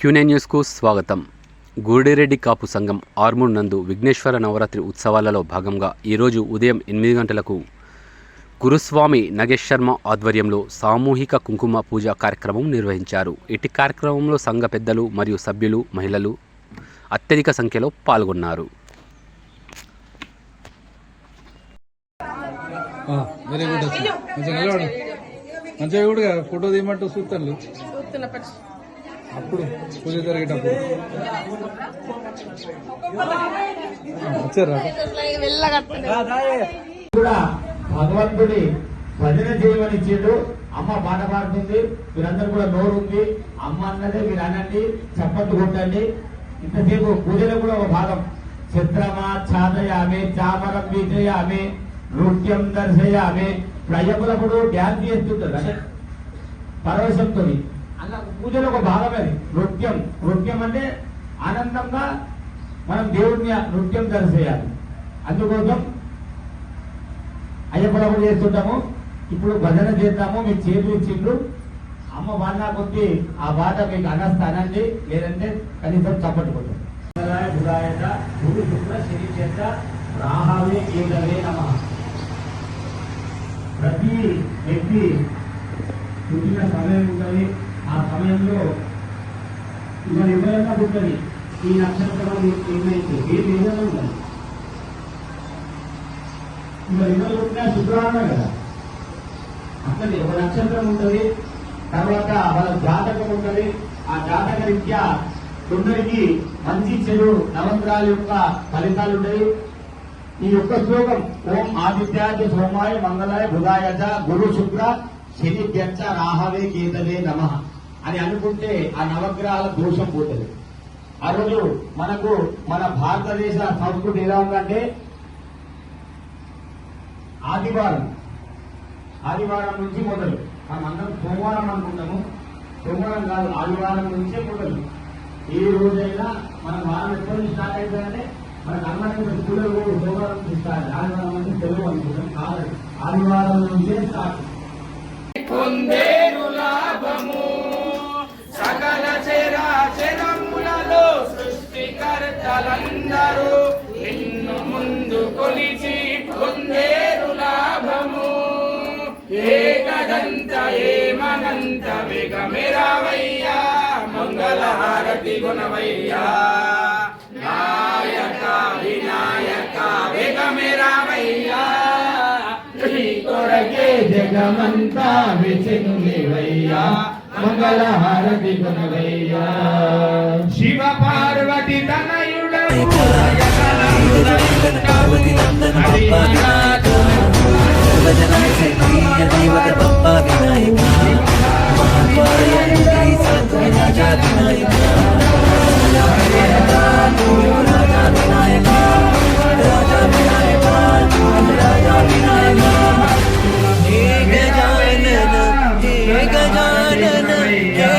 క్యూనే న్యూస్కు స్వాగతం. గూడిరెడ్డి కాపు సంఘం ఆర్మూర్ నందు విఘ్నేశ్వర నవరాత్రి ఉత్సవాలలో భాగంగా ఈరోజు ఉదయం ఎనిమిది గంటలకు గురుస్వామి నగేష్ శర్మ ఆధ్వర్యంలో సామూహిక కుంకుమ పూజ కార్యక్రమం నిర్వహించారు. ఇటు కార్యక్రమంలో సంఘ పెద్దలు మరియు సభ్యులు మహిళలు అత్యధిక సంఖ్యలో పాల్గొన్నారు. వెరీ గుడ్ వచ్చి మంచిగా ఫోటో తీయమంటూ చూస్తాను. అప్పుడు పూజ జరిగేటప్పుడు. వచ్చారా? కూడా భగవంతుడి భజన చేయమనిచ్చిండు అమ్మ పాట పాడుతుంది. మీరందరూ కూడా నోరు ఉంది అమ్మ అన్నదే మీరు అనండి. చప్పట్లు కొట్టండి. ఇంతసేపు పూజలో కూడా ఒక భాగం. చిత్రమా ఛాదయామి చామరం బీజయామి నృత్యం దర్శయామి. ప్రజపులప్పుడు డ్యాన్స్ చేస్తుంటారు. అంటే పరవశంతో అలా పూజలో ఒక భాగమే నృత్యం. నృత్యం అంటే ఆనందంగా మనం దేవుడిని నృత్యం దర్శయాలి అందుకోసం అయ్యప్పలప్పుడు చేస్తుంటాము. ఇప్పుడు భజన చేద్దాము. మీకు చేతులు ఇచ్చిండ్రు. అమ్మ బాధ కొద్ది ఆ బాధ మీకు అనస్తానండి లేదంటే కనీసం చప్పట్లు కొట్టాం గురు శుక్ర శని చేత రాహవే కేదవే నమ. ప్రతి వ్యక్తి పుట్టిన సమయం ఉంటుంది. ఆ సమయంలో మరి ఎవరైనా ఉంటుంది ఈ నక్షత్రం ఏమైతే ఏది ఏదైనా ఉంటుంది మరి ఎవరు పుట్టిన శుక్రవారమే కదా. అట్లనే ఒక నక్షత్రం ఉంటుంది తర్వాత వాళ్ళ జాతకం ఉంటుంది. ఆ జాతక రీత్యా కొందరికి మంచి చెడు నవంత్రాల యొక్క ఫలితాలు ఉంటాయి. ఈ యొక్క శ్లోకం ఓం ఆదిత్యాయ సోమాయ మంగళాయ బుధాయ గురు శుక్ర శని వ్యర్థ రాహవే కేతవే నమ. అని అనుకుంటే ఆ నవగ్రహాల దోషం పోతుంది. ఆ రోజు మనకు మన భారతదేశ సంస్కృతి ఎలా ఉందంటే ఆదివారం. ఆదివారం నుంచి మొదలు. మనం అందరం సోమవారం అనుకుంటాము. సోమవారం కాదు ఆదివారం నుంచే మొదలు. ఏ రోజైనా మన వారం ఎప్పటి నుంచి స్టార్ట్ అవుతుందంటే మనకు అన్నమైన స్కూల్లో కూడా సోమవారం నుంచి స్టార్ట్ ఆదివారం నుంచి తెలుగు అనుకుంటాం. కాదు ఆదివారం నుంచే స్టార్ట్. పొందే సృష్టికర్తలందరూ నిన్ను ముందు కొలిచి పొందేరు లాభము. ఏకదంత ఏమనంత వేగమెరావయ్యా మంగళహారతి గుణవయ్యా నాయక వినాయక వేగమెరావయ్యా కొరకే జగమంతా విచినులివయ్యా మంగళహారతి గుణవయ్యా நாயக பார்வதி நந்தன பப்பா விநாயகா சர்வஜனாய சக்திய தெய்வக பப்பா விநாயகா மகாபாரயாயி சாத்து ராஜா விநாயகா ராஜா விநாயகா ராஜா விநாயகா ராஜா விநாயகா हे गजानन हे गजानन हे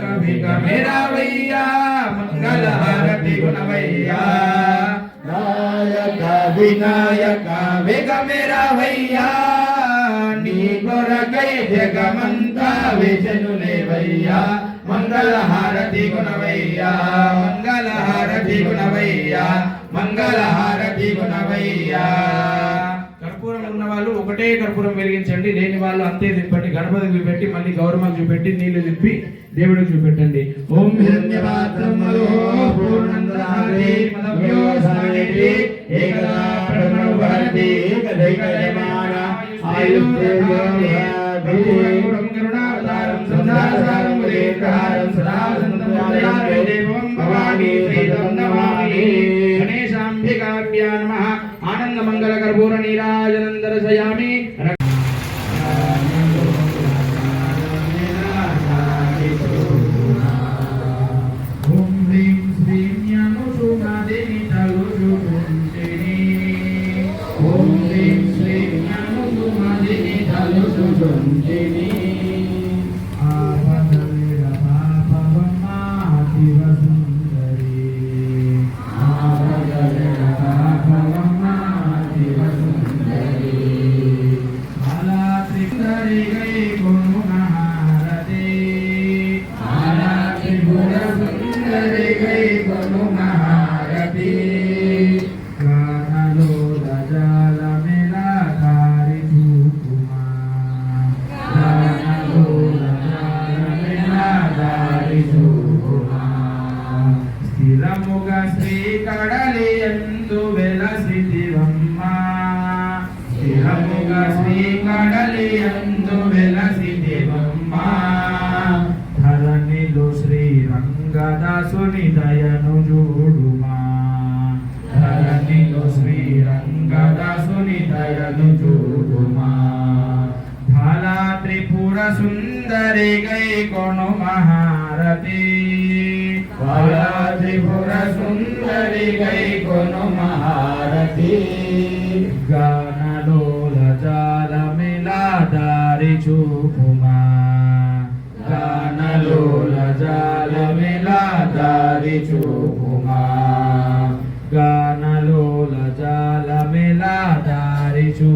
కవిక మెరవయ్య మంగళహారతి గుణవయ్యా నాయక వినాయక వేగ మెరవయ్యా నీ కొరకై జగమంతా వేచనులేవయ్యా మంగళహారతి గుణవయ్యా మంగళహారతి గుణవయ్యా మంగళహారతి గుణవయ్యా వాళ్ళు ఒకటే కర్పూరం వెలిగించండి. లేని వాళ్ళు అంతే తిప్పండి. గణపతికి చూపెట్టి మళ్ళీ గౌరవం చూపెట్టి నీళ్ళు తిప్పి దేవుడికి చూపెట్టండి. ఓం పూర్ణందహారి మదవ్యో మంగళ కర్పూర నీరాజనందరసయామి రంగదాసుని దయను చూడుమా. ధరణిలో శ్రీ రంగదాసుని దయను చూడుమా. ఫలా త్రిపుర సుందరి గై కొను మహారతి ఫలా త్రిపుర సుందరి గై కొను మహారతి గానలోల జాల మిలా దారి చూపుమా.